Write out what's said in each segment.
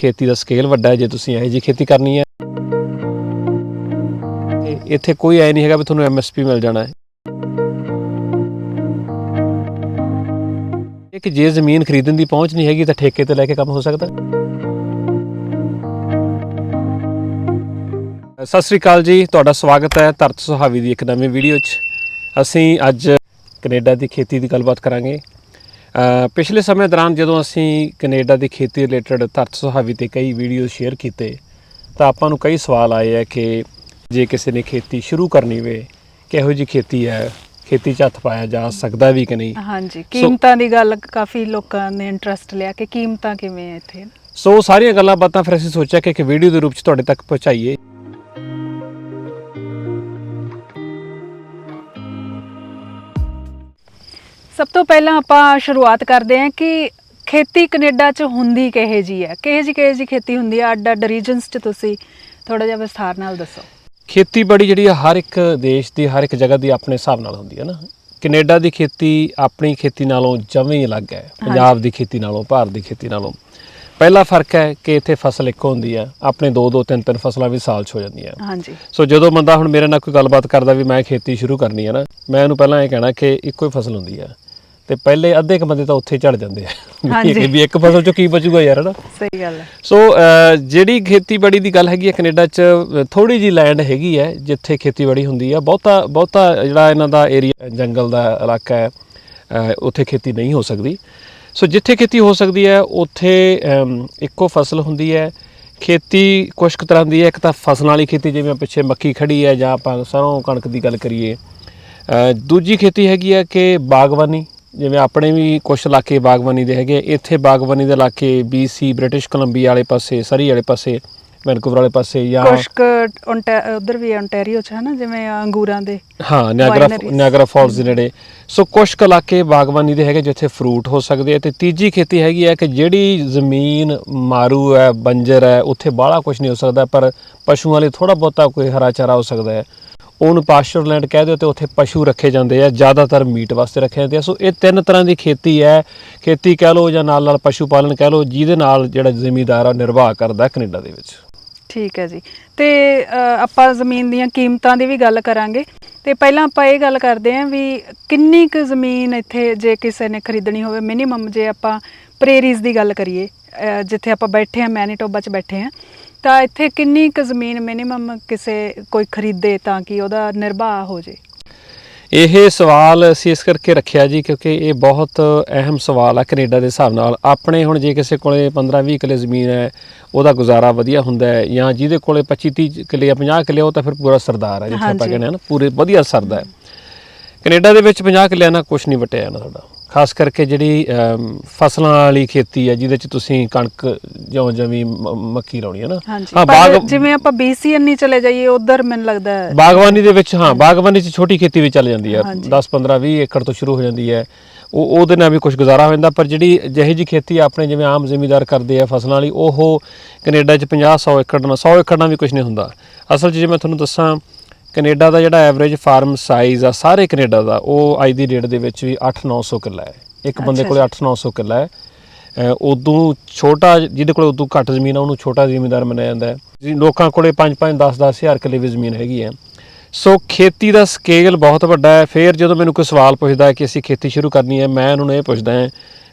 ਖੇਤੀ ਦਾ ਸਕੇਲ ਵੱਡਾ ਹੈ, ਜੇ ਤੁਸੀਂ ਇਹੋ ਜਿਹੀ ਖੇਤੀ ਕਰਨੀ ਹੈ। ਤੇ ਇੱਥੇ ਕੋਈ ਐ ਨਹੀਂ ਹੈਗਾ ਵੀ ਤੁਹਾਨੂੰ ਐਮਐਸਪੀ ਮਿਲ ਜਾਣਾ ਹੈ। ਇਹ ਜੇ ਜ਼ਮੀਨ ਖਰੀਦਣ ਦੀ ਪਹੁੰਚ ਨਹੀਂ ਹੈਗੀ ਤਾਂ ਠੇਕੇ ਤੇ ਲੈ ਕੇ ਕੰਮ ਹੋ ਸਕਦਾ ਸਤਿ ਸ੍ਰੀ ਅਕਾਲ ਜੀ, ਤੁਹਾਡਾ ਸਵਾਗਤ ਹੈ ਧਰਤ ਸੁਹਾਵੀ ਦੀ ਇੱਕ ਨਵੀਂ ਵੀਡੀਓ 'ਚ। ਅਸੀਂ ਅੱਜ ਕੈਨੇਡਾ ਦੀ ਖੇਤੀ ਦੀ ਗੱਲਬਾਤ ਕਰਾਂਗੇ। ਪਿਛਲੇ ਸਮੇਂ ਦੌਰਾਨ ਜਦੋਂ ਅਸੀਂ ਕੈਨੇਡਾ ਦੀ ਖੇਤੀ ਰਿਲੇਟਡ ਧਰਤ ਸੁਹਾਵੀ ਤੇ ਕਈ ਵੀਡੀਓ ਸ਼ੇਅਰ ਕੀਤੇ ਤਾਂ ਆਪਾਂ ਨੂੰ ਕਈ ਸਵਾਲ ਆਏ ਆ ਕਿ ਜੇ ਕਿਸੇ ਨੇ ਖੇਤੀ ਸ਼ੁਰੂ ਕਰਨੀ ਵੇ ਕਿਹੋ ਜੀ ਖੇਤੀ ਹੈ ਖੇਤੀ 'ਚ ਹੱਥ ਪਾਇਆ ਜਾ ਸਕਦਾ ਵੀ ਕਿ ਨਹੀਂ? ਹਾਂਜੀ ਕੀਮਤਾਂ ਦੀ ਗੱਲ ਕਾਫੀ ਲੋਕਾਂ ਨੇ ਇੰਟਰਸਟ ਲਿਆ ਕਿ ਕੀਮਤਾਂ ਕਿਵੇਂ ਆ ਇੱਥੇ? ਸੋ ਸਾਰੀਆਂ ਗੱਲਾਂ ਬਾਤਾਂ ਫਿਰ ਅਸੀਂ ਸੋਚਿਆ ਕਿ ਇੱਕ ਵੀਡੀਓ ਦੇ ਰੂਪ 'ਚ ਤੁਹਾਡੇ ਤੱਕ ਪਹੁੰਚਾਈਏ। ਸਭ ਤੋਂ ਪਹਿਲਾਂ ਆਪਾਂ ਸ਼ੁਰੂਆਤ ਕਰਦੇ ਹਾਂ ਕਿ ਖੇਤੀ ਕੈਨੇਡਾ 'ਚ ਹੁੰਦੀ ਕਿਹੇ ਜੀ ਹੈ? ਕਿਹੇ ਜੀ ਕਿਹੇ ਜੀ ਖੇਤੀ ਹੁੰਦੀ ਹੈ? ਅੱਡ ਅੱਡ ਰੀਜਨਸ 'ਚ ਤੁਸੀਂ ਥੋੜਾ ਜਿਹਾ ਵਿਸਥਾਰ ਨਾਲ ਦੱਸੋ। ਖੇਤੀਬਾੜੀ ਜਿਹੜੀ ਆ ਹਰ ਇੱਕ ਦੇਸ਼ ਦੀ ਹਰ ਇੱਕ ਜਗ੍ਹਾ ਦੀ ਆਪਣੇ ਹਿਸਾਬ ਨਾਲ ਹੁੰਦੀ ਹੈ ਨਾ। ਕੈਨੇਡਾ ਦੀ ਖੇਤੀ ਆਪਣੀ ਖੇਤੀ ਨਾਲੋਂ ਹੀ ਅਲੱਗ ਹੈ। ਪੰਜਾਬ ਦੀ ਖੇਤੀ ਨਾਲੋਂ ਭਾਰਤ ਦੀ ਖੇਤੀ ਨਾਲੋਂ। ਪਹਿਲਾ ਫ਼ਰਕ ਹੈ ਕਿ ਇੱਥੇ ਫਸਲ ਇੱਕ ਹੁੰਦੀ ਆ ਆਪਣੇ ਦੋ ਦੋ ਤਿੰਨ ਤਿੰਨ ਫਸਲਾਂ ਵੀ ਸਾਲ 'ਚ ਹੋ ਜਾਂਦੀਆਂ। ਹਾਂਜੀ। ਸੋ ਜਦੋਂ ਬੰਦਾ ਹੁਣ ਮੇਰੇ ਨਾਲ ਕੋਈ ਗੱਲਬਾਤ ਕਰਦਾ ਵੀ ਮੈਂ ਖੇਤੀ ਸ਼ੁਰੂ ਕਰਨੀ ਹੈ ਨਾ ਮੈਂ ਉਹਨੂੰ ਪਹਿਲਾਂ ਇਹ ਕਹਿਣਾ ਕਿ ਇੱਕੋ ਹੀ ਫਸਲ ਹੁੰਦੀ ਆ ਤੇ ਪਹਿਲੇ ਅੱਧੇ ਕੁ ਬੰਦੇ ਤਾਂ ਉੱਥੇ ਝੜ ਜਾਂਦੇ ਆ। ਹਾਂਜੀ। ਵੀ- ਇੱਕ ਫਸਲ 'ਚੋਂ ਕੀ ਬਚੂਗਾ ਯਾਰ ਹਨਾ? ਸਹੀ ਗੱਲ ਹੈ। ਸੋ ਜਿਹੜੀ ਖੇਤੀਬਾੜੀ ਦੀ ਗੱਲ ਹੈਗੀ ਹੈ ਕੈਨੇਡਾ 'ਚ ਥੋੜੀ ਜੀ ਲੈਂਡ ਹੈਗੀ ਹੈ ਜਿੱਥੇ ਖੇਤੀਬਾੜੀ ਹੁੰਦੀ ਹੈ ਬਹੁਤਾ ਬਹੁਤਾ ਜਿਹੜਾ ਇਹਨਾਂ ਦਾ ਏਰੀਆ ਜੰਗਲ ਦਾ ਇਲਾਕਾ ਹੈ ਉੱਥੇ ਖੇਤੀ ਨਹੀਂ ਹੋ ਸਕਦੀ। ਸੋ ਜਿੱਥੇ ਖੇਤੀ ਹੋ ਸਕਦੀ ਹੈ ਉੱਥੇ ਇੱਕੋ ਫਸਲ ਹੁੰਦੀ ਹੈ। ਖੇਤੀ ਕੁਛ ਕੁ ਤਰ੍ਹਾਂ ਦੀ ਹੈ ਇੱਕ ਤਾਂ ਫਸਲਾਂ ਵਾਲੀ ਖੇਤੀ ਜਿਵੇਂ ਪਿੱਛੇ ਮੱਕੀ ਖੜੀ ਹੈ ਜਾਂ ਆਪਾਂ ਸਰੋਂ ਕਣਕ ਦੀ ਗੱਲ ਕਰੀਏ। ਦੂਜੀ ਖੇਤੀ ਹੈਗੀ ਹੈ ਕਿ ਬਾਗਬਾਨੀ। ਜਿਵੇਂ ਆਪਣੇ ਵੀ ਕੁਝ ਇਲਾਕੇ ਬਾਗਬਾਨੀ ਦੇ ਹੈਗੇ। ਇੱਥੇ ਬਾਗਬਾਨੀ ਦੇ ਇਲਾਕੇ BC ਬ੍ਰਿਟਿਸ਼ ਕੋਲੰਬੀਆ ਵਾਲੇ ਪਾਸੇ ਸਰੀ ਵਾਲੇ ਪਾਸੇ ਵੈਨਕੂਵਰ ਵਾਲੇ ਪਾਸੇ ਜਾਂ ਕੁਛ ਉਧਰ ਵੀ ontario 'ਚ ਹੈ ਨਾ ਜਿਵੇਂ ਅੰਗੂਰਾਂ ਦੇ ਹਾਂ ਨਿਆਗਰਾ। ਨਿਆਗਰਾ ਫਾਲਸ ਦੇ ਨੇੜੇ ਸੋ ਕੁਝ ਕੁ ਇਲਾਕੇ ਬਾਗਬਾਨੀ ਦੇ ਹੈਗੇ ਜਿੱਥੇ ਫਰੂਟ ਹੋ ਸਕਦੇ ਆ ਤੇ ਤੀਜੀ ਖੇਤੀ ਹੈਗੀ ਹੈ ਕਿ ਜਿਹੜੀ ਜ਼ਮੀਨ ਮਾਰੂ ਹੈ ਬੰਜਰ ਹੈ ਉੱਥੇ ਬਾਹਲਾ ਕੁਝ ਨਹੀਂ ਹੋ ਸਕਦਾ ਪਰ ਪਸ਼ੂਆਂ ਲਈ ਥੋੜਾ ਬਹੁਤਾ ਕੋਈ ਹਰਾ ਚਾਰਾ ਹੋ ਸਕਦਾ ਹੈ ਉਹਨੂੰ ਪਾਸਚਰ ਲੈਂਡ ਕਹਿ ਦਿਓ ਤੇ ਉੱਥੇ ਪਸ਼ੂ ਰੱਖੇ ਜਾਂਦੇ ਆ, ਜ਼ਿਆਦਾਤਰ ਮੀਟ ਵਾਸਤੇ ਰੱਖੇ ਜਾਂਦੇ ਆ। ਸੋ ਇਹ ਤਿੰਨ ਤਰ੍ਹਾਂ ਦੀ ਖੇਤੀ ਹੈ। ਖੇਤੀ ਕਹਿ ਲਓ ਜਾਂ ਨਾਲ ਨਾਲ ਪਸ਼ੂ ਪਾਲਣ ਕਹਿ ਲਓ, ਜਿਹਦੇ ਨਾਲ ਜਿਹੜਾ ਜ਼ਿਮੀਦਾਰ ਆ ਨਿਰਵਾਹ ਕਰਦਾ ਕੈਨੇਡਾ ਦੇ ਵਿੱਚ। ਠੀਕ ਹੈ ਜੀ। ਤੇ ਆਪਾਂ ਜ਼ਮੀਨ ਦੀਆਂ ਕੀਮਤਾਂ ਦੀ ਵੀ ਗੱਲ ਕਰਾਂਗੇ। ਤੇ ਪਹਿਲਾਂ ਆਪਾਂ ਇਹ ਗੱਲ ਕਰਦੇ ਹਾਂ ਵੀ ਕਿੰਨੀ ਕੁ ਜ਼ਮੀਨ ਇੱਥੇ ਜੇ ਕਿਸੇ ਨੇ ਖਰੀਦਣੀ ਹੋਵੇ, ਮਿਨੀਮਮ ਜੇ ਆਪਾਂ ਪ੍ਰੇਰੀਜ਼ ਦੀ ਗੱਲ ਕਰੀਏ ਜਿੱਥੇ ਆਪਾਂ ਬੈਠੇ ਹਾਂ, ਮੈਨੀਟੋਬਾ 'ਚ ਬੈਠੇ ਹਾਂ ਤਾਂ ਇੱਥੇ ਕਿੰਨੀ ਕੁ ਜ਼ਮੀਨ ਮਿਨੀਮਮ ਕਿਸੇ ਕੋਈ ਖਰੀਦੇ ਤਾਂ ਕਿ ਉਹਦਾ ਨਿਰਵਾਹ ਹੋ ਜੇ? ਇਹ ਸਵਾਲ ਅਸੀਂ ਇਸ ਕਰਕੇ ਰੱਖਿਆ ਜੀ ਕਿਉਂਕਿ ਇਹ ਬਹੁਤ ਅਹਿਮ ਸਵਾਲ ਹੈ ਕੈਨੇਡਾ ਦੇ ਹਿਸਾਬ ਨਾਲ। ਆਪਣੇ ਹੁਣ ਜੇ ਕਿਸੇ ਕੋਲੇ 15-20 ਕਿੱਲੇ ਜ਼ਮੀਨ ਹੈ ਉਹਦਾ ਗੁਜ਼ਾਰਾ ਵਧੀਆ ਹੁੰਦਾ ਹੈ ਜਾਂ ਜਿਹਦੇ ਕੋਲੇ 25-30 ਕਿੱਲੇ ਜਾਂ 50 ਕਿੱਲੇ ਉਹ ਤਾਂ ਫਿਰ ਪੂਰਾ ਸਰਦਾਰ ਹੈ ਜਿੱਥੇ ਆਪਾਂ। ਕਹਿੰਦੇ ਹਾਂ ਨਾ ਪੂਰੇ ਵਧੀਆ ਸਰਦਾ ਹੈ। ਕੈਨੇਡਾ ਦੇ ਵਿੱਚ 50 ਕਿੱਲਿਆਂ ਨਾਲ ਕੁਝ ਨਹੀਂ ਵਟਿਆ ਨਾ ਤੁਹਾਡਾ ਖਾਸ ਕਰਕੇ ਜਿਹੜੀ ਅਮ, ਫਸਲਾਂ ਵਾਲੀ ਖੇਤੀ ਹੈ ਜਿਹਦੇ ਚ ਤੁਸੀਂ ਕਣਕ ਜੌਂ ਜਵੀਂ ਮੱਕੀ ਲਾਉਣੀ ਹੈ ਨਾ। ਹਾਂਜੀ। ਹਾਂ ਪਰ ਬਾਗ ਜਿਵੇਂ ਆਪਾਂ BCN ਚਲੇ ਜਾਈਏ ਉਧਰ ਮੈਨੂੰ ਲੱਗਦਾ ਹੈ। ਬਾਗਬਾਨੀ ਦੇ ਵਿੱਚ ਹਾਂ ਬਾਗਬਾਨੀ 'ਚ ਛੋਟੀ ਖੇਤੀ ਵੀ ਚੱਲ ਜਾਂਦੀ ਹੈ। ਹਾਂਜੀ। 10 15 20 ਏਕੜ ਤੋਂ ਸ਼ੁਰੂ ਹੋ ਜਾਂਦੀ ਹੈ। ਉਹ ਉਹਦੇ ਨਾਲ ਵੀ ਕੁਝ ਗੁਜ਼ਾਰਾ ਹੋ ਜਾਂਦਾ ਪਰ ਜਿਹੜੀ ਜਿਹੀ ਜੀ ਖੇਤੀ ਆਪਣੇ ਜਿਵੇਂ ਆਮ ਜ਼ਿਮੀਦਾਰ ਕਰਦੇ ਆ ਫਸਲਾਂ ਵਾਲੀ ਉਹ ਕੈਨੇਡਾ 'ਚ 50 100 ਏਕੜ ਨਾਲ 100 ਏਕੜ ਨਾਲ ਵੀ ਕੁਝ ਨਹੀਂ ਹੁੰਦਾ। ਅਸਲ 'ਚ ਜੇ ਮੈਂ ਤੁਹਾਨੂੰ ਦੱਸਾਂ ਕੈਨੇਡਾ ਦਾ ਜਿਹੜਾ ਐਵਰੇਜ ਫਾਰਮ ਸਾਈਜ਼ ਆ ਸਾਰੇ ਕੈਨੇਡਾ ਦਾ ਉਹ ਅੱਜ ਦੀ ਡੇਟ ਦੇ ਵਿੱਚ ਵੀ 8-900 ਕਿੱਲਾ ਹੈ। ਇੱਕ ਬੰਦੇ ਕੋਲੇ 8-900 ਕਿੱਲਾ ਹੈ। ਉਦੋਂ ਛੋਟਾ ਜਿਹਦੇ ਕੋਲੇ ਉਦੋਂ ਘੱਟ ਜ਼ਮੀਨ ਆ ਉਹਨੂੰ ਛੋਟਾ ਜ਼ਿਮੀਂਦਾਰ ਮੰਨਿਆ ਜਾਂਦਾ ਹੈ। ਜੀ ਲੋਕਾਂ ਕੋਲੇ 5-5 10-10 ਹਜ਼ਾਰ ਕਿੱਲੇ ਵੀ ਜ਼ਮੀਨ ਹੈਗੀ ਹੈ। ਸੋ ਖੇਤੀ ਦਾ ਸਕੇਲ ਬਹੁਤ ਵੱਡਾ ਹੈ। ਫਿਰ ਜਦੋਂ ਮੈਨੂੰ ਕੋਈ ਸਵਾਲ ਪੁੱਛਦਾ ਹੈ ਕਿ ਅਸੀਂ ਖੇਤੀ ਸ਼ੁਰੂ ਕਰਨੀ ਹੈ ਮੈਂ ਉਹਨਾਂ ਨੂੰ ਇਹ ਪੁੱਛਦਾ ਹਾਂ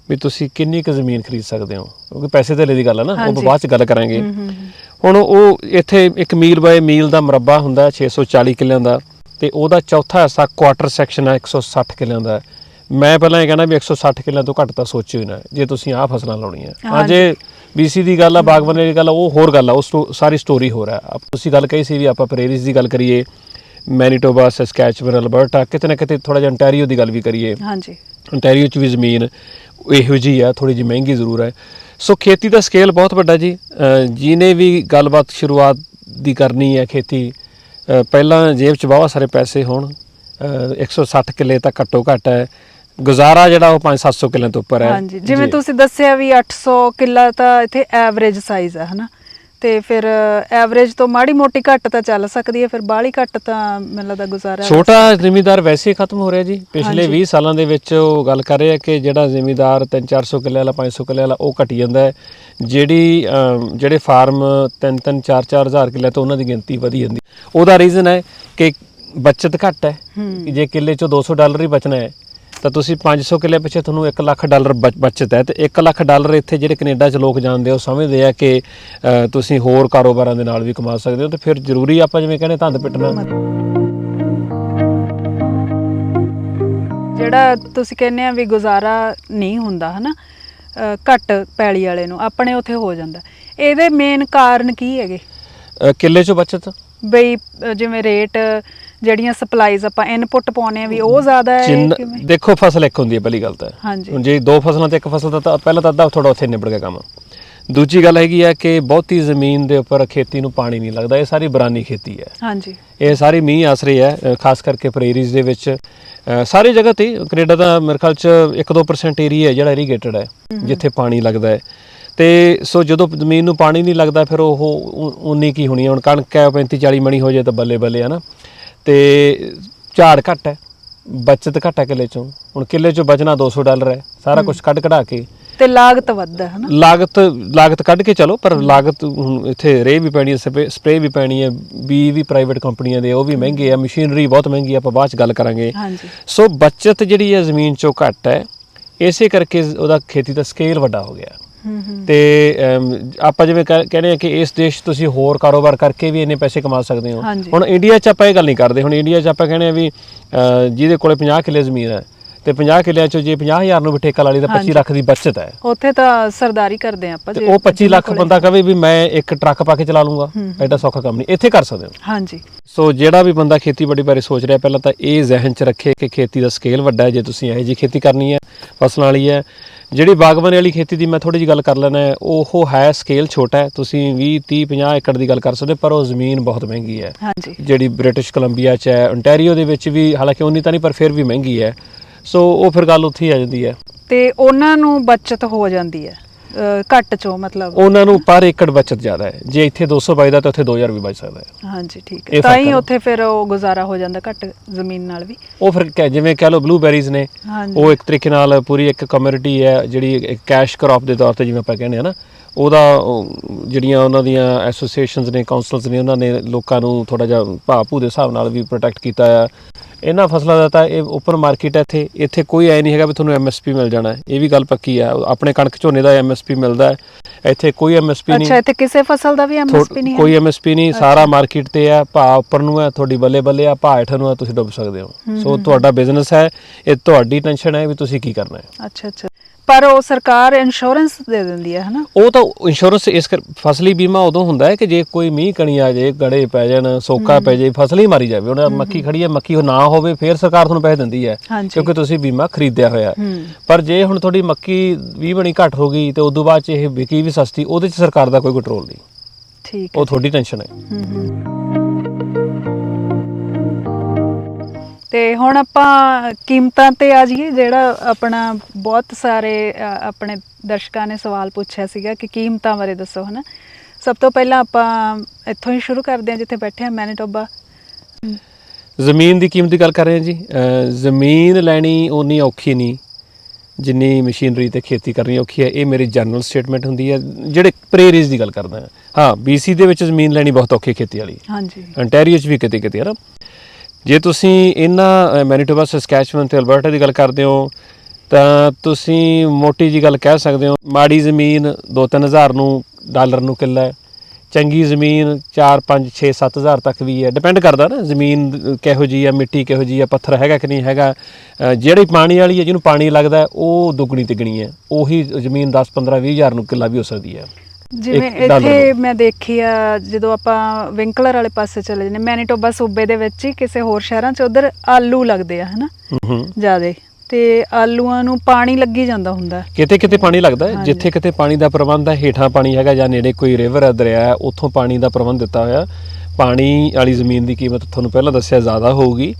ਵੀ ਤੁਸੀਂ ਕਿੰਨੀ ਕੁ ਜ਼ਮੀਨ ਖਰੀਦ ਸਕਦੇ ਹੋ? ਕਿਉਂਕਿ ਪੈਸੇ ਧੇਲੇ ਦੀ ਗੱਲ ਹੈ ਨਾ ਉਹ। ਬਾਅਦ ਚ ਗੱਲ ਕਰਾਂਗੇ। ਹੁਣ ਉਹ ਇੱਥੇ ਇੱਕ ਮੀਲ ਬਾਏ ਮੀਲ ਦਾ ਮੁਰੱਬਾ ਹੁੰਦਾ ਹੈ 640 ਕਿੱਲਿਆਂ ਦਾ ਤੇ ਉਹਦਾ ਚੌਥਾ ਹਿੱਸਾ ਕੁਆਟਰ ਸੈਕਸ਼ਨ ਹੈ 160 ਕਿੱਲਿਆਂ ਦਾ। ਮੈਂ ਪਹਿਲਾਂ ਇਹ ਕਹਿੰਦਾ ਵੀ 160 ਕਿੱਲਿਆਂ ਤੋਂ ਘੱਟ ਤਾਂ ਸੋਚਿਓ ਹੀ ਨਾ ਜੇ ਤੁਸੀਂ ਆਹ ਫਸਲਾਂ ਲਾਉਣੀਆਂ। ਹਾਂ। ਜੇ BC ਦੀ ਗੱਲ ਆ ਬਾਗਬਾਨੀ ਦੀ ਗੱਲ ਆ ਉਹ ਹੋਰ ਗੱਲ ਆ ਉਹ ਸਾਰੀ ਸਟੋਰੀ ਹੋ ਰਿਹਾ ਤੁਸੀਂ ਗੱਲ ਕਹੀ ਸੀ ਵੀ ਆਪਾਂ ਪ੍ਰੇਰੀਜ਼ ਦੀ ਗੱਲ ਕਰੀਏ ਮੈਨੀਟੋਬਾ ਸਸਕੈਚੁਅਨ ਅਲਬਰਟਾ ਕਿਤੇ ਨਾ ਕਿਤੇ ਥੋੜਾ ਜਿਹਾ ontario ਦੀ ਗੱਲ ਵੀ ਕਰੀਏ। ਹਾਂਜੀ। Ontario ਚ ਵੀ ਜ਼ਮੀਨ ਇਹੋ ਜੀ ਆ ਥੋੜੀ ਜਿਹੀ ਮਹਿੰਗੀ ਜ਼ਰੂਰ ਹੈ ਸੋ ਖੇਤੀ ਦਾ ਸਕੇਲ ਬਹੁਤ ਵੱਡਾ ਜੀ। ਜਿਹਨੇ ਵੀ ਗੱਲਬਾਤ ਸ਼ੁਰੂਆਤ ਦੀ ਕਰਨੀ ਹੈ ਖੇਤੀ ਪਹਿਲਾਂ ਜੇਬ 'ਚ ਬਹੁਤ ਸਾਰੇ ਪੈਸੇ ਹੋਣ। ਅਹ 160 ਕਿੱਲੇ ਤਾਂ ਘੱਟੋ ਘੱਟ ਹੈ। ਗੁਜ਼ਾਰਾ ਜਿਹੜਾ ਉਹ 5-700 ਕਿੱਲਿਆਂ ਤੋਂ ਉੱਪਰ ਹੈ। ਹਾਂਜੀ ਜਿਵੇਂ। ਤੁਸੀਂ ਦੱਸਿਆ ਵੀ 800 ਕਿੱਲਾ ਤਾਂ ਇੱਥੇ ਐਵਰੇਜ ਸਾਈਜ਼ ਹੈ ਹਨਾ? ਤੇ ਫਿਰ ਐਵਰੇਜ ਤੋਂ ਮਾੜੀ ਮੋਟੀ ਘੱਟ ਤਾਂ ਚੱਲ ਸਕਦੀ ਹੈ ਫਿਰ ਬਾਹਲੀ ਘੱਟ ਤਾਂ ਮੈਨੂੰ ਲੱਗਦਾ ਗੁਜ਼ਾਰਾ ਛੋਟਾ ਜ਼ਿਮੀਦਾਰ ਵੈਸੇ ਖਤਮ ਹੋ ਰਿਹਾ ਜੀ। ਪਿਛਲੇ ਹਾਂਜੀ। 20 ਸਾਲਾਂ ਦੇ ਵਿੱਚ ਉਹ ਗੱਲ ਕਰ ਰਹੇ ਆ ਕਿ ਜਿਹੜਾ ਜ਼ਿਮੀਦਾਰ 3-400 ਕਿੱਲੇ ਵਾਲਾ 500 ਕਿੱਲੇ ਵਾਲਾ ਉਹ ਘਟੀ ਜਾਂਦਾ ਹੈ। ਜਿਹੜੀ ਜਿਹੜੇ ਫਾਰਮ 3-3 4-4 ਹਜ਼ਾਰ ਕਿੱਲੇ ਤੋਂ ਉਹਨਾਂ ਦੀ ਗਿਣਤੀ ਵਧੀ ਜਾਂਦੀ। ਉਹਦਾ ਰੀਜ਼ਨ ਹੈ ਕਿ ਬਚਤ ਘੱਟ ਹੈ। ਜੇ ਕਿੱਲੇ ਚੋਂ 200 ਡਾਲਰ ਹੀ ਬਚਣਾ ਹੈ ਤਾਂ ਤੁਸੀਂ 500 ਕਿੱਲੇ ਪਿੱਛੇ ਤੁਹਾਨੂੰ 1 ਲੱਖ ਡਾਲਰ ਬਚ- ਬਚਤ ਹੈ ਤੇ 1 ਲੱਖ ਡਾਲਰ ਇੱਥੇ ਜਿਹੜੇ ਕੈਨੇਡਾ 'ਚ ਲੋਕ ਜਾਣਦੇ ਉਹ ਸਮਝਦੇ ਆ ਕਿ ਤੁਸੀਂ ਹੋਰ ਕਾਰੋਬਾਰਾਂ ਦੇ ਨਾਲ ਵੀ ਕਮਾ ਸਕਦੇ ਹੋ ਤੇ ਫਿਰ ਜ਼ਰੂਰੀ ਆਪਾਂ ਜਿਵੇਂ ਕਹਿੰਦੇ ਧੰਦ ਪਿੱਟਣਾ। ਜਿਹੜਾ ਤੁਸੀਂ ਕਹਿੰਦੇ ਆ ਵੀ ਗੁਜ਼ਾਰਾ ਨਹੀਂ ਹੁੰਦਾ ਹਨਾ? ਘੱਟ ਪੈਲੀ ਵਾਲੇ ਨੂੰ ਆਪਣੇ ਉੱਥੇ ਹੋ ਜਾਂਦਾ। ਇਹਦੇ ਮੇਨ ਕਾਰਨ ਕੀ ਹੈਗੇ? ਕਿੱਲੇ 'ਚੋਂ ਬਚਤ? ਬਈ ਜਿਵੇਂ ਰੇਟ ਜਿਹੜੀਆਂ ਸਪਲਾਈਜ਼ ਆਪਾਂ ਇਨਪੁੱਟ ਪਾਉਨੇ ਆ ਵੀ ਉਹ ਜ਼ਿਆਦਾ ਹੈ ਕਿਵੇਂ? ਦੇਖੋ ਫਸਲ ਇੱਕ ਹੁੰਦੀ ਹੈ ਪਹਿਲੀ ਗੱਲ ਤਾਂ। ਹਾਂਜੀ। ਹੁਣ ਜੇ ਦੋ ਫਸਲਾਂ ਤੇ ਇੱਕ ਫਸਲ ਦਾ ਤਾਂ ਪਹਿਲਾਂ ਤਾਂ ਅੱਧਾ ਥੋੜਾ ਉੱਥੇ ਨਿਬੜ ਗਿਆ ਕੰਮ। ਦੂਜੀ ਗੱਲ ਹੈਗੀ ਹੈ ਕਿ ਬਹੁਤੀ ਜ਼ਮੀਨ ਦੇ ਉੱਪਰ ਖੇਤੀ ਨੂੰ ਪਾਣੀ ਨਹੀਂ ਲੱਗਦਾ ਇਹ ਸਾਰੀ ਬਰਾਨੀ ਖੇਤੀ ਹੈ। ਹਾਂਜੀ। ਇਹ ਸਾਰੀ ਮੀਂਹ ਆਸਰੇ ਹੈ ਖਾਸ ਕਰਕੇ ਪ੍ਰੇਰੀਜ਼ ਦੇ ਵਿੱਚ। ਸਾਰੀ ਜਗ੍ਹਾ ਤੇ ਕੈਨੇਡਾ ਦਾ ਮੇਰੇ ਖਿਆਲ ਚ 1-2% ਏਰੀਆ ਹੈ ਜਿਹੜਾ ਇਰੀਗੇਟਡ ਹੈ ਜਿੱਥੇ ਪਾਣੀ ਲੱਗਦਾ ਹੈ। ਤੇ ਸੋ ਜਦੋਂ ਜ਼ਮੀਨ ਨੂੰ ਪਾਣੀ ਨਹੀਂ ਲੱਗਦਾ ਫਿਰ ਉਹ ਉਨੀ ਕੀ ਹੋਣੀ ਹੈ? ਹੁਣ ਕਣਕ ਹੈ 35-40 ਮਣੀ ਹੋ ਜਾਏ ਤਾਂ ਬੱਲੇ ਬੱਲੇ ਹੈ ਨਾ? ਤੇ ਝਾੜ ਘੱਟ ਹੈ ਬਚਤ ਘੱਟ ਹੈ ਕਿੱਲੇ ਚੋਂ। ਹੁਣ ਕਿੱਲੇ ਚੋਂ ਬਚਣਾ 200 ਡਾਲਰ ਹੈ ਸਾਰਾ ਕੁਝ ਕੱਢ ਕਢਾ ਕੇ। ਤੇ ਲਾਗਤ ਵੱਧ ਹੈ ਹਨਾ? ਲਾਗਤ ਲਾਗਤ ਕੱਢ ਕੇ ਚਲੋ ਪਰ ਲਾਗਤ ਹੁਣ ਇੱਥੇ ਰੇ ਵੀ ਪੈਣੀ ਹੈ ਸਪਰੇ ਵੀ ਪੈਣੀ ਹੈ ਬੀ ਵੀ ਪ੍ਰਾਈਵੇਟ ਕੰਪਨੀਆਂ ਦੇ ਉਹ ਵੀ ਮਹਿੰਗੇ ਆ ਮਸ਼ੀਨਰੀ ਬਹੁਤ ਮਹਿੰਗੀ ਆ ਆਪਾਂ ਬਾਅਦ ਚ ਗੱਲ ਕਰਾਂਗੇ। ਹਾਂਜੀ। ਸੋ ਬਚਤ ਜਿਹੜੀ ਹੈ ਜ਼ਮੀਨ ਚੋਂ ਘੱਟ ਹੈ ਇਸੇ ਕਰਕੇ ਉਹਦਾ ਖੇਤੀ ਦਾ ਸਕੇਲ ਵੱਡਾ ਹੋ ਗਿਆ। ਤੇ ਆਪਾਂ ਜਿਵੇਂ ਕਹਿ- ਕਹਿੰਦੇ ਆ ਕਿ ਇਸ ਦੇਸ਼ ਤੁਸੀਂ ਹੋਰ ਕਾਰੋਬਾਰ ਕਰਕੇ ਵੀ ਇੰਨੇ ਪੈਸੇ ਕਮਾ ਸਕਦੇ ਹੋ। ਹੁਣ ਇੰਡੀਆ 'ਚ ਆਪਾਂ ਇਹ ਗੱਲ ਨਹੀਂ ਕਰਦੇ। ਹੁਣ ਇੰਡੀਆ 'ਚ ਆਪਾਂ ਕਹਿੰਦੇ ਆ ਵੀ ਜਿਹਦੇ ਕੋਲੇ 50 ਕਿੱਲੇ ਜ਼ਮੀਨ ਹੈ ਤੇ 50 ਕਿੱਲਿਆਂ 'ਚੋਂ ਜੇ 50000 ਨੂੰ ਵੀ ਠੇਕਾ ਲਾ ਲਈ ਤਾਂ 25 ਹਾਂਜੀ। ਲੱਖ ਦੀ ਬਚਤ ਹੈ। ਉੱਥੇ ਤਾਂ ਸਰਦਾਰੀ ਕਰਦੇ ਆ ਆਪਾਂ ਜੇ ਉਹ 25 ਲੱਖ ਬੰਦਾ ਕਵੇ ਵੀ ਮੈਂ ਇੱਕ ਟਰੱਕ ਪਾ ਕੇ ਚਲਾ ਲੂੰਗਾ। ਐਡਾ ਸੌਖਾ ਕੰਮ ਨਹੀਂ। ਇੱਥੇ ਕਰ ਸਕਦੇ ਹੋ। ਹਾਂਜੀ। ਸੋ ਜਿਹੜਾ ਵੀ ਬੰਦਾ ਖੇਤੀਬਾੜੀ ਬਾਰੇ ਸੋਚ ਰਿਹਾ ਪਹਿਲਾਂ ਤਾਂ ਇਹ ਜ਼ਿਹਨ 'ਚ ਰੱਖੇ ਕਿ ਖੇਤੀ ਦਾ ਸਕੇਲ ਵੱਡਾ ਹੈ। ਜੇ ਤੁਸੀਂ ਇਹੋ ਜਿਹੀ ਖੇਤੀ ਕਰਨੀ ਹੈ ਫਸਲਾਂ ਵਾਲੀ ਹੈ ਜਿਹੜੀ ਬਾਗਬਾਨੀ ਵਾਲੀ ਖੇਤੀ ਦੀ ਮੈਂ ਥੋੜੀ ਜਿਹੀ ਗੱਲ ਕਰ ਲੈਣਾ ਉਹ ਹੈ ਸਕੇਲ ਛੋਟਾ ਹੈ। ਤੁਸੀਂ 20 30 50 ਏਕੜ ਦੀ ਗੱਲ ਕਰ ਸਕਦੇ ਪਰ ਉਹ ਜ਼ਮੀਨ ਬਹੁਤ ਮਹਿੰਗੀ ਹੈ। ਹਾਂਜੀ। ਜਿਹੜੀ ਬ੍ਰਿਟਿਸ਼ ਕੋਲੰਬੀਆ 'ਚ ਹੈ ontario ਦੇ ਵਿੱਚ ਵੀ ਹਾਲਾਂਕਿ ਉਨੀ ਤਾਂ ਨਹੀਂ ਪਰ ਫਿਰ ਵੀ ਮਹਿੰਗੀ ਹੈ। ਸੋ ਉਹ ਫਿਰ ਗੱਲ ਉੱਥੇ ਹੀ ਆ ਜਾਂਦੀ ਹੈ। ਤੇ ਉਹਨਾਂ ਨੂੰ ਬਚਤ ਹੋ ਜਾਂਦੀ ਹੈ। ਘੱਟ ਚੋਂ ਮਤਲਬ। ਉਹਨਾਂ ਨੂੰ ਪਰ ਏਕੜ ਬਚਤ ਜ਼ਿਆਦਾ ਹੈ। ਜੇ ਇੱਥੇ 200 ਬਚਦਾ ਤਾਂ ਉੱਥੇ 2000 ਵੀ ਬਚ ਸਕਦਾ ਹੈ। ਹਾਂਜੀ ਠੀਕ ਇਹ ਹੈ ਤਾਂ ਫ਼ਰਕ ਹੀ। ਉੱਥੇ ਫਿਰ ਉਹ ਗੁਜ਼ਾਰਾ ਹੋ ਜਾਂਦਾ ਘੱਟ ਜ਼ਮੀਨ ਨਾਲ ਵੀ। ਉਹ ਫਿਰ ਕਹਿ- ਜਿਵੇਂ ਕਹਿ ਲਓ ਬਲੂਬੈਰੀਜ਼ ਨੇ ਹਾਂਜੀ। ਉਹ ਇੱਕ ਤਰੀਕੇ ਨਾਲ ਪੂਰੀ ਇੱਕ ਕਮਿਊਨਿਟੀ ਹੈ ਜਿਹੜੀ ਇੱਕ ਕੈਸ਼ ਕ੍ਰੌਪ ਦੇ ਤੌਰ ਤੇ ਜਿਵੇਂ ਆਪਾਂ ਕਹਿੰਦੇ ਆ ਨਾ ਉਹਦਾ ਉਹ ਜਿਹੜੀਆਂ ਉਹਨਾਂ ਦੀਆਂ ਐਸੋਸੀਏਸ਼ਨਸ ਨੇ ਕਾਉਂਸਲਸ ਨੇ ਉਹਨਾਂ ਨੇ ਲੋਕਾਂ ਨੂੰ ਥੋੜਾ ਜਿਹਾ ਭਾਅ ਭੂ ਦੇ ਹਿਸਾਬ ਨਾਲ ਵੀ ਪ੍ਰੋਟੈਕਟ ਕੀਤਾ ਆ। ਇਹਨਾਂ ਫਸਲਾਂ ਦਾ ਤਾਂ ਇਹ ਓਪਨ ਮਾਰਕੀਟ ਹੈ ਇੱਥੇ। ਇੱਥੇ ਕੋਈ ਐ ਨਹੀਂ ਹੈਗਾ ਵੀ ਤੁਹਾਨੂੰ ਐਮਐਸਪੀ ਮਿਲ ਜਾਣਾ ਹੈ। ਇਹ ਵੀ ਗੱਲ ਪੱਕੀ ਆ ਆਪਣੇ ਕਣਕ ਝੋਨੇ ਦਾ ਐਮਐਸਪੀ ਮਿਲਦਾ ਹੈ। ਇੱਥੇ ਕੋਈ ਐਮਐਸਪੀ ਨਹੀਂ। ਅੱਛਾ ਇੱਥੇ ਕਿਸੇ ਫਸਲ ਦਾ ਵੀ ਐਮਐਸਪੀ ਨਹੀਂ ਹੈ? ਕੋਈ ਐਮਐਸਪੀ ਨਹੀਂ। ਸਾਰਾ ਮਾਰਕੀਟ ਤੇ ਆ ਭਾਅ ਉੱਪਰ ਨੂੰ ਹੈ ਤੁਹਾਡੀ ਬੱਲੇ ਬੱਲੇ ਆ ਭਾਅ ਹੇਠ ਨੂੰ ਆ ਤੁਸੀਂ ਡੁੱਬ ਸਕਦੇ ਹੋ। ਸੋ ਤੁਹਾਡਾ ਬਿਜ਼ਨਸ ਹੈ। ਇਹ ਤੁਹਾਡੀ ਟੈਨਸ਼ਨ ਹੈ ਵੀ ਤੁਸੀਂ ਕੀ ਕਰਨਾ ਹੈ। ਅੱਛਾ ਅੱਛਾ। ਪਰ ਉਹ ਸਰਕਾਰ ਇੰਸ਼ੋਰੈਂਸ ਦੇ ਦਿੰਦੀ ਹੈ ਹਨਾ? ਉਹ ਤਾਂ ਇੰਸ਼ੋਰੈਂਸ ਇਸ ਕਰ ਫਸਲੀ ਬੀਮਾ ਉਦੋਂ ਹੁੰਦਾ ਹੈ ਕਿ ਜੇ ਕੋਈ ਮੀਂਹ ਕਣੀ ਆ ਜਾਏ ਗੜੇ ਪੈ ਜਾਣ ਸੋਕਾ ਪੈ ਜਾਏ ਫਸਲ ਹੀ ਮਾਰੀ ਜਾਵੇ ਉਹਨਾਂ ਮੱਕੀ ਖੜੀ ਹੈ ਮੱਕੀ ਉਹ ਨਾ ਹੋਵੇ ਫਿਰ ਸਰਕਾਰ ਤੁਹਾਨੂੰ ਪੈਸੇ ਦਿੰਦੀ ਹੈ ਹਾਂਜੀ। ਕਿਉਂਕਿ ਤੁਸੀਂ ਬੀਮਾ ਖਰੀਦਿਆ ਹੋਇਆ ਹੈ। ਹੂੰ। ਪਰ ਜੇ ਹੁਣ ਤੁਹਾਡੀ ਮੱਕੀ 20 ਬਣੀ ਘੱਟ ਹੋ ਗਈ ਤੇ ਉਦੋਂ ਬਾਅਦ ਚ ਇਹ ਵਿਕੀ ਵੀ ਸਸਤੀ ਉਹਦੇ ਚ ਸਰਕਾਰ ਦਾ ਕੋਈ ਕੰਟਰੋਲ ਨਹੀਂ। ਠੀਕ ਹੈ। ਉਹ ਤੁਹਾਡੀ ਟੈਨਸ਼ਨ ਹੈ। ਹੂੰ ਹੂੰ। ਤੇ ਹੁਣ ਆਪਾਂ ਕੀਮਤਾਂ ਤੇ ਆ ਜਾਈਏ ਜਿਹੜਾ ਆਪਣਾ ਬਹੁਤ ਸਾਰੇ ਅ, ਆਪਣੇ ਦਰਸ਼ਕਾਂ ਨੇ ਸਵਾਲ ਪੁੱਛਿਆ ਸੀਗਾ ਕਿ ਕੀਮਤਾਂ ਬਾਰੇ ਦੱਸੋ ਹਨਾ? ਸਭ ਤੋਂ ਪਹਿਲਾਂ ਆਪਾਂ ਇੱਥੋਂ ਹੀ ਸ਼ੁਰੂ ਕਰਦੇ ਹਾਂ ਜਿੱਥੇ ਬੈਠੇ ਹਾਂ ਮੈਨੀਟੋਬਾ। ਜ਼ਮੀਨ ਦੀ ਕੀਮਤ ਦੀ ਗੱਲ ਕਰ ਰਹੇ ਹਾਂ ਜੀ। ਅਹ ਜ਼ਮੀਨ ਲੈਣੀ ਉਨੀ ਔਖੀ ਨਹੀਂ ਜਿੰਨੀ ਮਸ਼ੀਨਰੀ ਤੇ ਖੇਤੀ ਕਰਨੀ ਔਖੀ ਹੈ। ਇਹ ਮੇਰੀ ਜਨਰਲ ਸਟੇਟਮੈਂਟ ਹੁੰਦੀ ਹੈ ਜਿਹੜੇ ਪ੍ਰੇਰੀਜ਼ ਦੀ ਗੱਲ ਕਰਦਾ ਹਾਂ। ਹਾਂ BC ਦੇ ਵਿੱਚ ਜ਼ਮੀਨ ਲੈਣੀ ਬਹੁਤ ਔਖੀ ਹੈ ਖੇਤੀ ਵਾਲੀ। ਹਾਂਜੀ। ਅੰਟੈਰੀਓ 'ਚ ਵੀ ਕਿਤੇ ਕਿਤੇ ਹੈ ਨਾ ਜੇ ਤੁਸੀਂ ਇਹਨਾਂ ਮੈਨੀਟੋਬਾ ਸਸਕੈਚੁਅਨ ਤੇ ਅਲਬਰਟਾ ਦੀ ਗੱਲ ਕਰਦੇ ਹੋ, ਤਾਂ ਤੁਸੀਂ ਮੋਟੀ ਜੀ ਗੱਲ ਕਹਿ ਸਕਦੇ ਹੋ, ਮਾੜੀ ਜ਼ਮੀਨ 2-3000 ਨੂੰ, ਡਾਲਰ ਨੂੰ ਕਿੱਲਾ ਹੈ, ਚੰਗੀ ਜ਼ਮੀਨ 4 5 6 7000 ਤੱਕ ਵੀ ਹੈ। ਡਿਪੈਂਡ ਕਰਦਾ ਨਾ, ਜ਼ਮੀਨ ਕਿਹੋ ਜੀ ਹੈ, ਮਿੱਟੀ ਕਿਹੋ ਜੀ ਹੈ, ਪੱਥਰ ਹੈਗਾ ਕਿ ਨਹੀਂ ਹੈਗਾ। ਜਿਹੜੀ ਪਾਣੀ ਵਾਲੀ ਹੈ, ਜਿਹਨੂੰ ਪਾਣੀ ਲੱਗਦਾ ਉਹ ਦੁੱਗਣੀ ਤਿੱਗਣੀ ਹੈ। ਉਹੀ ਜ਼ਮੀਨ 10 15 20000 ਨੂੰ ਕਿੱਲਾ ਵੀ ਹੋ ਸਕਦੀ ਹੈ। ਜਿਵੇਂ ਇੱਥੇ ਮੈਂ ਦੇਖੀ ਆ ਜਦੋਂ ਆਪਾਂ ਵਿੰਕਲਰ ਵਾਲੇ ਪਾਸੇ ਚਲੇ ਜਾਂਦੇ ਮੈਨੀਟੋਬਾ ਸੂਬੇ ਦੇ ਵਿੱਚ ਹੀ ਕਿਸੇ ਹੋਰ ਸ਼ਹਿਰਾਂ 'ਚ ਉਧਰ ਆਲੂ ਲੱਗਦੇ ਆ ਹਨਾ? ਜਿਆਦੇ। ਤੇ ਆਲੂਆਂ ਨੂੰ ਪਾਣੀ ਲੱਗੀ ਜਾਂਦਾ ਹੁੰਦਾ। ਕਿਤੇ ਕਿਤੇ ਪਾਣੀ ਲੱਗਦਾ ਹੈ। ਜਿੱਥੇ ਕਿਤੇ ਪਾਣੀ ਦਾ ਪ੍ਰਬੰਧ ਹੈ ਹੇਠਾਂ ਪਾਣੀ ਹੈਗਾ ਜਾਂ ਨੇੜੇ ਕੋਈ ਰਿਵਰ ਹੈ ਦਰਿਆ ਹੈ ਉੱਥੋਂ ਪਾਣੀ ਦਾ ਪ੍ਰਬੰਧ ਦਿੱਤਾ ਹੋਇਆ। ਪਾਣੀ ਵਾਲੀ ਜ਼ਮੀਨ ਦੀ ਕੀਮਤ ਤੁਹਾਨੂੰ ਪਹਿਲਾਂ ਦੱਸਿਆ ਜ਼ਿਆਦਾ ਹੋਊਗੀ।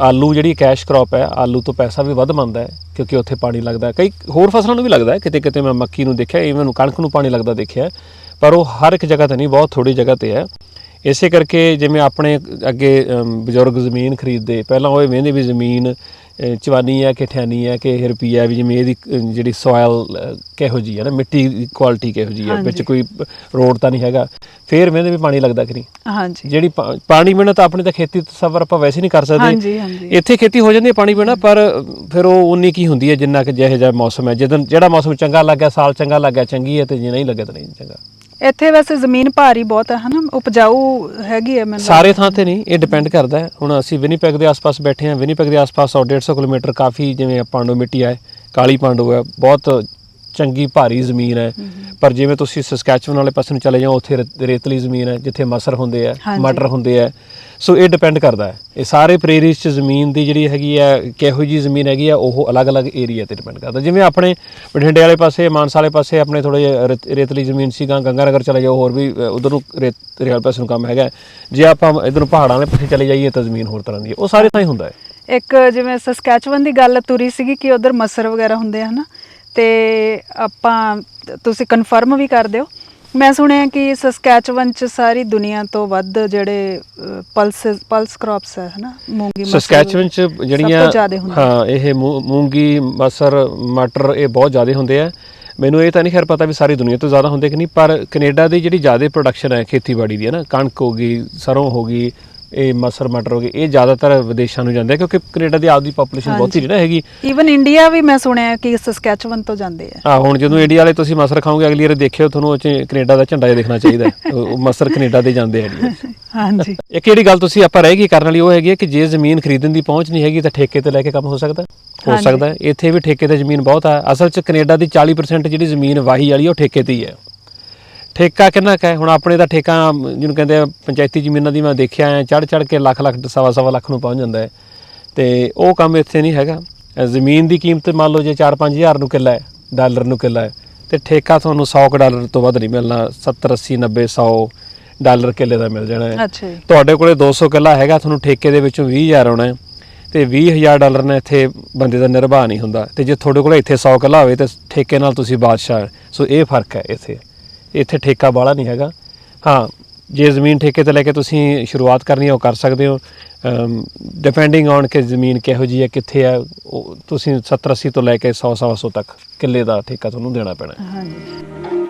ਆਲੂ ਜਿਹੜੀ ਕੈਸ਼ ਕ੍ਰੌਪ ਹੈ ਆਲੂ ਤੋਂ ਪੈਸਾ ਵੀ ਵੱਧ ਮੰਨਦਾ ਹੈ। ਕਿਉਂਕਿ ਉੱਥੇ ਪਾਣੀ ਲੱਗਦਾ ਹੈ। ਕਈ ਹੋਰ ਫਸਲਾਂ ਨੂੰ ਵੀ ਲੱਗਦਾ ਹੈ। ਕਿਤੇ ਕਿਤੇ ਮੈਂ ਮੱਕੀ ਨੂੰ ਦੇਖਿਆ ਇਵਨ ਨੂੰ ਕਣਕ ਨੂੰ ਪਾਣੀ ਲੱਗਦਾ ਦੇਖਿਆ ਪਰ ਉਹ ਹਰ ਇੱਕ ਜਗ੍ਹਾ ਤੇ ਨਹੀਂ, ਬਹੁਤ ਥੋੜੀ ਜਗ੍ਹਾ ਤੇ ਹੈ। ਇਸੇ ਕਰਕੇ ਜਿਵੇਂ ਆਪਣੇ ਅੱਗੇ ਬਜ਼ੁਰਗ ਜ਼ਮੀਨ ਖਰੀਦਦੇ, ਪਹਿਲਾਂ ਉਹ ਇਹ ਵੇਂਦੇ ਵੀ ਜ਼ਮੀਨ ਚਵਾਨੀ ਹੈ ਕਿ ਠਿਆਨੀ ਹੈ ਕਿ ਰੁਪਈਆ ਵੀ ਜਿਵੇਂ ਇਹਦੀ ਜਿਹੜੀ ਸੋਇਲ ਕਿਹੋ ਜੀ ਹੈ ਨਾ ਮਿੱਟੀ ਦੀ ਕੁਆਲਿਟੀ ਕਿਹੋ ਜੀ ਹੈ ਵਿੱਚ। ਕੋਈ ਰੋਡ ਤਾਂ ਨਹੀਂ ਹੈਗਾ। ਫੇਰ ਵੇਂਦੇ ਵੀ ਪਾਣੀ ਲੱਗਦਾ ਕਿ ਨਹੀਂ? ਹਾਂਜੀ। ਜਿਹੜੀ ਪਾਣੀ ਬਿਨਾਂ ਤਾਂ ਆਪਣੀ ਤਾਂ ਖੇਤੀ ਤਸਵਰ ਆਪਾਂ ਵੈਸੇ ਨਹੀਂ ਕਰ ਸਕਦੇ। ਹਾਂਜੀ ਹਾਂਜੀ। ਇੱਥੇ ਖੇਤੀ ਹੋ ਜਾਂਦੀ ਹੈ ਪਾਣੀ ਬਿਨਾਂ ਪਰ ਫਿਰ ਉਹ ਉਨੀ ਕੀ ਹੁੰਦੀ ਹੈ ਜਿੰਨਾ ਕਿ ਜਿਹੋ ਜਿਹਾ ਮੌਸਮ ਹੈ। ਜਦੋਂ ਜਿਹੜਾ ਮੌਸਮ ਚੰਗਾ ਲੱਗਿਆ ਸਾਲ ਚੰਗਾ ਲੱਗਿਆ ਚੰਗੀ ਹੈ ਤੇ ਜੇ ਨਹੀਂ ਲੱਗਿਆ ਤਾਂ ਨਹੀਂ ਚੰਗਾ। ਇੱਥੇ ਵੈਸੇ ਜ਼ਮੀਨ ਭਾਰੀ ਬਹੁਤ ਹੈ, ਹਨਾ? ਉਪਜਾਊ ਹੈਗੀ ਹੈ, ਮੈਨੂੰ ਸਾਰੇ ਥਾਂ ਤੇ ਨਹੀਂ, ਇਹ ਡਿਪੈਂਡ ਕਰਦਾ ਹੈ। ਹੁਣ ਅਸੀਂ ਵਿਨੀਪੈਗ ਦੇ ਆਸ-ਪਾਸ ਬੈਠੇ ਹਾਂ। ਵਿਨੀਪੈਗ ਦੇ ਆਸ-ਪਾਸ 100-150 ਕਿਲੋਮੀਟਰ ਕਾਫੀ ਜਿਵੇਂ ਪਾਂਡੋ ਮਿੱਟੀ ਹੈ ਕਾਲੀ ਪਾਂਡੋ ਹੈ, ਬਹੁਤ ਚੰਗੀ ਭਾਰੀ ਜ਼ਮੀਨ ਹੈ। ਪਰ ਜਿਵੇਂ ਤੁਸੀਂ ਸਸਕੈਚੁਅਨ ਵਾਲੇ ਪਾਸੇ ਨੂੰ ਚਲੇ ਜਾਓ ਉੱਥੇ ਰੇ- ਰੇਤਲੀ ਜ਼ਮੀਨ ਹੈ ਜਿੱਥੇ ਮਸਰ ਹੁੰਦੇ ਆ ਹਾਂਜੀ। ਮਟਰ ਹੁੰਦੇ ਆ ਸੋ ਇਹ ਡਿਪੈਂਡ ਕਰਦਾ ਹੈ। ਇਹ ਸਾਰੇ ਪ੍ਰੇਰੀਜ਼ ਚ ਜ਼ਮੀਨ ਦੀ ਜਿਹੜੀ ਹੈਗੀ ਆ ਕਿਹੋ ਜੀ ਜ਼ਮੀਨ ਹੈਗੀ ਆ ਉਹ ਅਲੱਗ-ਅਲੱਗ ਏਰੀਆ ਤੇ ਡਿਪੈਂਡ ਕਰਦਾ। ਜਿਵੇਂ ਆਪਣੇ ਬਠਿੰਡੇ ਵਾਲੇ ਪਾਸੇ ਮਾਨਸਾ ਵਾਲੇ ਪਾਸੇ ਆਪਣੇ ਥੋੜੇ ਰੇਤਲੀ ਜ਼ਮੀਨ ਸੀਗਾ ਗੰਗਾਨਗਰ ਚਲੇ ਜਾਓ ਹੋਰ ਵੀ ਉਧਰ ਨੂੰ ਰੇਤ ਰੇਲ ਪਾਸੇ ਨੂੰ ਕੰਮ ਹੈਗਾ ਜੇ ਆਪਾਂ ਇਧਰ ਨੂੰ ਪਹਾੜਾਂ ਵਾਲੇ ਪਾਸੇ ਚਲੇ ਜਾਈਏ ਤਾਂ ਜ਼ਮੀਨ ਹੋਰ ਤਰ੍ਹਾਂ ਦੀ ਹੈ। ਉਹ ਸਾਰੇ ਥਾਂ ਹੀ ਹੁੰਦਾ ਹੈ। ਇੱਕ ਜਿਵੇਂ ਸਸਕੈਚੁਅਨ ਦੀ ਗੱਲ ਤੁਰੀ ਸੀਗੀ ਕਿ ਉਧਰ ਮਸਰ ਵਗੈਰਾ ਹੁੰਦੇ ਆ ਹਨਾ? ਤੇ ਆਪਾਂ ਤੁਸੀਂ ਕਨਫਰਮ ਵੀ ਕਰ ਦਿਓ। ਮੈਂ ਸੁਣਿਆ ਕਿ ਸਸਕੈਚੁਅਨ ਚ ਸਾਰੀ ਦੁਨੀਆ ਤੋਂ ਵੱਧ ਜਿਹੜੇ ਪਲਸ ਪਲਸ ਕ੍ਰੌਪਸ ਹੈ ਹਨਾ? ਮੂੰਗੀ ਮਸਰ ਸਸਕੈਚੁਅਨ ਚ ਜਿਹੜੀਆਂ ਹਾਂ ਇਹ ਮੂੰਗੀ ਮਸਰ ਮਟਰ ਇਹ ਬਹੁਤ ਜ਼ਿਆਦਾ ਹੁੰਦੇ ਆ। ਮੈਨੂੰ ਇਹ ਤਾਂ ਨਹੀਂ ਖੈਰ ਪਤਾ ਵੀ ਸਾਰੀ ਦੁਨੀਆ ਤੋਂ ਜ਼ਿਆਦਾ ਹੁੰਦੇ ਕਿ ਨਹੀਂ ਪਰ ਕੈਨੇਡਾ ਦੀ ਜਿਹੜੀ ਜ਼ਿਆਦਾ ਪ੍ਰੋਡਕਸ਼ਨ ਹੈ ਖੇਤੀਬਾੜੀ ਦੀ ਹੈ ਨਾ ਕਣਕ ਹੋ ਗਈ ਸਰੋਂ ਹੋ ਗਈ ਇਹ ਮਸਰ ਮਟਰ ਹੋ ਗਏ ਇਹ ਜ਼ਿਆਦਾਤਰ ਵਿਦੇਸ਼ਾਂ ਨੂੰ ਜਾਂਦੇ ਆ ਕਿਉਂਕਿ ਕੈਨੇਡਾ ਦੀ ਆਪਦੀ ਪੋਪੂਲੇਸ਼ਨ ਬਹੁਤੀ ਨਹੀਂ ਨਾ ਹੈਗੀ। ਈਵਨ ਇੰਡੀਆ ਵੀ ਮੈਂ ਸੁਣਿਆ ਕਿ ਸਸਕੈਚੁਅਨ ਤੋਂ ਜਾਂਦੇ ਆ। ਆ ਹੁਣ ਜਦੋਂ ਇੰਡੀਆ ਵਾਲੇ ਤੁਸੀਂ ਮਸਰ ਖਾਓਗੇ ਅਗਲੀ ਵਾਰ ਦੇਖਿਓ ਤੁਹਾਨੂੰ ਉਹ ਕੈਨੇਡਾ ਦਾ ਝੰਡਾ ਜਿਹਾ ਦੇਖਣਾ ਚਾਹੀਦਾ। ਉਹ ਮਸਰ ਕੈਨੇਡਾ ਦੇ ਜਾਂਦੇ ਆ ਹਾਂਜੀ। ਇੱਕ ਜਿਹੜੀ ਗੱਲ ਤੁਸੀਂ ਆਪਾਂ ਰਹਿ ਗਈ ਕਰਨ ਵਾਲੀ ਉਹ ਹੈਗੀ ਹੈ ਕਿ ਜੇ ਜ਼ਮੀਨ ਖਰੀਦਣ ਦੀ ਪਹੁੰਚ ਨਹੀਂ ਹੈਗੀ ਤਾਂ ਠੇਕੇ ਤੇ ਲੈ ਕੇ ਕੰਮ ਹੋ ਸਕਦਾ ਹੈ? ਸਕਦਾ। ਇੱਥੇ ਵੀ ਠੇਕੇ ਤੇ ਜ਼ਮੀਨ ਬਹੁਤ ਆ। ਅਸਲ 'ਚ ਕੈਨੇਡਾ ਦੀ 40% ਜਿਹੜੀ ਜ਼ਮੀਨ ਵਾਹੀ ਵਾਲੀ ਉਹ ਠੇਕੇ ਤੇ ਹੀ ਹੈ। ਠੇਕਾ ਕਿੰਨਾ ਕੁ ਹੈ? ਹੁਣ ਆਪਣੇ ਦਾ ਠੇਕਾ ਜਿਹਨੂੰ ਕਹਿੰਦੇ ਆ ਪੰਚਾਇਤੀ ਜ਼ਮੀਨਾਂ ਦੀ ਮੈਂ ਦੇਖਿਆ ਆ ਚੜ ਚੜ ਕੇ ਲੱਖ ਲੱਖ ਸਵਾ ਸਵਾ ਲੱਖ ਨੂੰ ਪਹੁੰਚ ਜਾਂਦਾ ਹੈ। ਤੇ ਉਹ ਕੰਮ ਇੱਥੇ ਨਹੀਂ ਹੈਗਾ। ਜ਼ਮੀਨ ਦੀ ਕੀਮਤ ਮੰਨ ਲਓ ਜੇ 4-5000 ਨੂੰ ਕਿੱਲਾ ਹੈ ਡਾਲਰ ਨੂੰ ਕਿੱਲਾ ਹੈ ਤੇ ਠੇਕਾ ਤੁਹਾਨੂੰ 100 ਕੁ ਡਾਲਰ ਤੋਂ ਵੱਧ ਨਹੀਂ ਮਿਲਣਾ। 70 80 90 100 ਡਾਲਰ ਕਿੱਲੇ ਦਾ ਮਿਲ ਜਾਣਾ ਹੈ। ਅੱਛਾ ਤੁਹਾਡੇ ਕੋਲੇ 200 ਕਿੱਲਾ ਹੈਗਾ ਤੁਹਾਨੂੰ ਠੇਕੇ ਦੇ ਵਿੱਚੋਂ 20000 ਆਉਣਾ ਹੈ। ਤੇ 20000 ਡਾਲਰ ਨਾਲ ਇੱਥੇ ਬੰਦੇ ਦਾ ਨਿਰਵਾਹ ਨਹੀਂ ਹੁੰਦਾ। ਤੇ ਜੇ ਤੁਹਾਡੇ ਕੋਲੇ ਇੱਥੇ 100 ਕਿੱਲਾ ਹੋਵੇ ਤੇ ਠੇਕੇ ਨਾਲ ਤੁਸੀਂ ਬਾਦਸ਼ਾਹ। ਸੋ ਇਹ ਫ਼ਰਕ ਹੈ ਇੱਥੇ। ਇੱਥੇ ਠੇਕਾ ਵਾਲਾ ਨਹੀਂ ਹੈਗਾ। ਹਾਂ, ਜੇ ਜ਼ਮੀਨ ਠੇਕੇ ਤੇ ਲੈ ਕੇ ਤੁਸੀਂ ਸ਼ੁਰੂਆਤ ਕਰਨੀ ਹੈ, ਉਹ ਕਰ ਸਕਦੇ ਹੋ। ਡਿਪੈਂਡਿੰਗ ਔਨ ਕਿ ਜ਼ਮੀਨ ਕਿਹੋ ਜੀ ਹੈ, ਕਿੱਥੇ ਹੈ, ਉਹ ਤੁਸੀਂ 70 80 ਤੋਂ ਲੈ ਕੇ 100 100 ਤੱਕ ਕਿੱਲੇ ਦਾ ਠੇਕਾ ਤੁਹਾਨੂੰ ਦੇਣਾ ਪੈਣਾ ਹੈ। ਹਾਂਜੀ।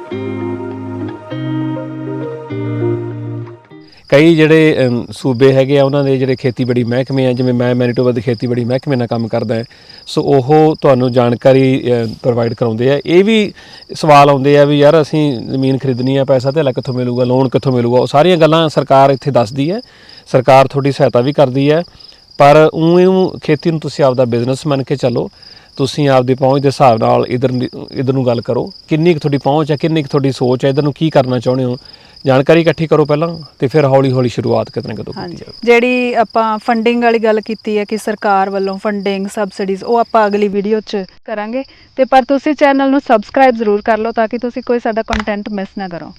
ਕਈ ਜਿਹੜੇ ਸੂਬੇ ਹੈਗੇ ਆ, ਉਹਨਾਂ ਦੇ ਜਿਹੜੇ ਖੇਤੀਬਾੜੀ ਮਹਿਕਮੇ ਆ, ਜਿਵੇਂ ਮੈਂ ਮੈਨੀਟੋਬਾ ਦੇ ਖੇਤੀਬਾੜੀ ਮਹਿਕਮੇ ਨਾਲ ਕੰਮ ਕਰਦਾ ਹਾਂ, ਸੋ ਉਹ ਤੁਹਾਨੂੰ ਜਾਣਕਾਰੀ ਪ੍ਰੋਵਾਈਡ ਕਰਾਉਂਦੇ ਆ। ਇਹ ਵੀ ਸਵਾਲ ਆਉਂਦੇ ਆ ਵੀ ਯਾਰ ਅਸੀਂ ਜ਼ਮੀਨ ਖਰੀਦਣੀ ਆ, ਪੈਸਾ ਧੇਲਾ ਕਿੱਥੋਂ ਮਿਲੂਗਾ ਲੋਨ ਕਿੱਥੋਂ ਮਿਲੂਗਾ, ਉਹ ਸਾਰੀਆਂ ਗੱਲਾਂ ਸਰਕਾਰ ਇੱਥੇ ਦੱਸਦੀ ਹੈ, ਸਰਕਾਰ ਤੁਹਾਡੀ ਸਹਾਇਤਾ ਵੀ ਕਰਦੀ ਹੈ, ਪਰ ਉਹ ਇਹਨੂੰ ਖੇਤੀ ਨੂੰ ਤੁਸੀਂ ਆਪਦਾ ਬਿਜ਼ਨਸ ਮੰਨ ਕੇ ਚੱਲੋ, ਤੁਸੀਂ ਆਪਦੀ ਪਹੁੰਚ ਦੇ ਹਿਸਾਬ ਨਾਲ ਇਧਰ ਇਧਰ ਨੂੰ ਗੱਲ ਕਰੋ, ਕਿੰਨੀ ਕੁ ਤੁਹਾਡੀ ਪਹੁੰਚ ਹੈ, ਕਿੰਨੀ ਕੁ ਤੁਹਾਡੀ ਸੋਚ ਹੈ, ਇਧਰ ਨੂੰ ਕੀ ਕਰਨਾ ਚਾਹੁੰਦੇ ਹੋ ਜਾਣਕਾਰੀ ਇਕੱਠੀ ਕਰੋ ਪਹਿਲਾਂ ਤੇ ਫਿਰ ਹੌਲੀ ਹੌਲੀ ਸ਼ੁਰੂਆਤ ਕਿਤੇ ਨਾ ਕਿਤੋਂ ਕੀਤੀ ਜਾਵੇ ਜਿਹੜੀ ਆਪਾਂ ਫੰਡਿੰਗ ਵਾਲੀ ਗੱਲ ਕੀਤੀ ਹੈ ਕਿ ਸਰਕਾਰ ਵੱਲੋਂ ਫੰਡਿੰਗ ਸਬਸਿਡੀਜ਼ ਉਹ ਆਪਾਂ ਅਗਲੀ ਵੀਡੀਓ 'ਚ ਕਰਾਂਗੇ। ਤੇ ਪਰ ਤੁਸੀਂ ਚੈਨਲ ਨੂੰ ਸਬਸਕ੍ਰਾਈਬ ਜ਼ਰੂਰ ਕਰ ਲਓ ਤਾਂ ਕਿ ਤੁਸੀਂ ਕੋਈ ਸਾਡਾ ਕੰਟੈਂਟ ਮਿਸ ਨਾ ਕਰੋ।